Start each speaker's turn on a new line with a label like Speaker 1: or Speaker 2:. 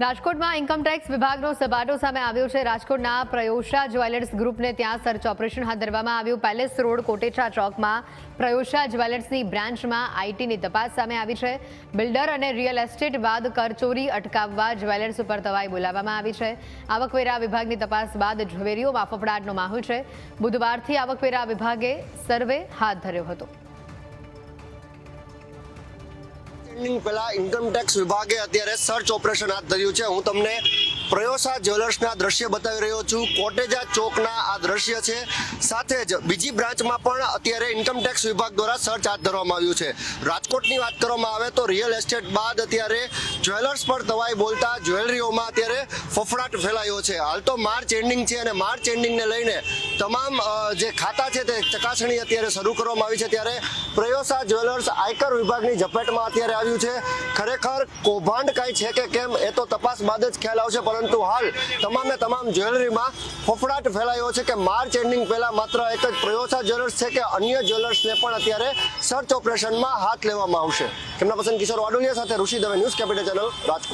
Speaker 1: રાજકોટમાં ઇન્કમટેક્સ વિભાગનો સબાટો સામે આવ્યો છે. રાજકોટના પ્રયોશા જ્વેલર્સ ગ્રુપને ત્યાં સર્ચ ઓપરેશન હાથ ધરવામાં આવ્યું. પેલેસ રોડ કોટેચા ચોકમાં પ્રયોશા જ્વેલર્સની બ્રાન્ચમાં આઈટીની તપાસ સામે આવી છે. બિલ્ડર અને રિયલ એસ્ટેટ બાદ કરચોરી અટકાવવા જ્વેલર્સ ઉપર તવાઈ બોલાવવામાં આવી છે. આવકવેરા વિભાગની તપાસ બાદ ઝવેરીઓમાં ફફડાટનો માહોલ છે. બુધવારથી આવકવેરા વિભાગે સર્વે હાથ ધર્યો હતો.
Speaker 2: એન્ડિંગ પહેલા ઇન્કમટેક્સ વિભાગે અત્યારે સર્ચ ઓપરેશન હાથ ધર્યું છે. હું તમને પ્રયોસા જ્વેલર્સના દ્રશ્ય બતાવી રહ્યો છું. કોટેજા ચોકના આ દ્રશ્ય છે. સાથે જ બીજી બ્રાન્ચમાં પણ અત્યારે ઇન્કમટેક્સ વિભાગ દ્વારા સર્ચ હાથ ધરવામાં આવ્યું છે. રાજકોટની વાત કરવામાં આવે તો રિયલ એસ્ટેટ બાદ અત્યારે જ્વેલર્સ પર દવાઈ બોલતા જ્વેલરીઓમાં અત્યારે ફફડાટ ફેલાયો છે. હાલ તો માર્ચ એન્ડિંગ છે અને માર્ચ એન્ડિંગને લઈને તમામ જે ખાતા છે તે ચકાસણી અત્યારે શરૂ કરવામાં આવી છે. ત્યારે પ્રયોસા જ્વેલર્સ આયકર વિભાગની ઝપેટમાં અત્યારે આવ્યું છે. ખરેખર કૌભાંડ કાંઈ છે કે કેમ એ તો તપાસ બાદ જ ખ્યાલ આવશે. પરંતુ હાલ તમામે તમામ જ્વેલરીમાં ફફડાટ ફેલાયો છે કે માર્ચ એન્ડિંગ પહેલા માત્ર એક જ પ્રયોસા જ્વેલર્સ છે કે અન્ય જ્વેલર્સને પણ અત્યારે સર્ચ ઓપરેશનમાં હાથ લેવામાં આવશે. કેમના પસંદ કિશોર વાડોલિયા સાથે Rishi Dave news capital channel, Rajkot.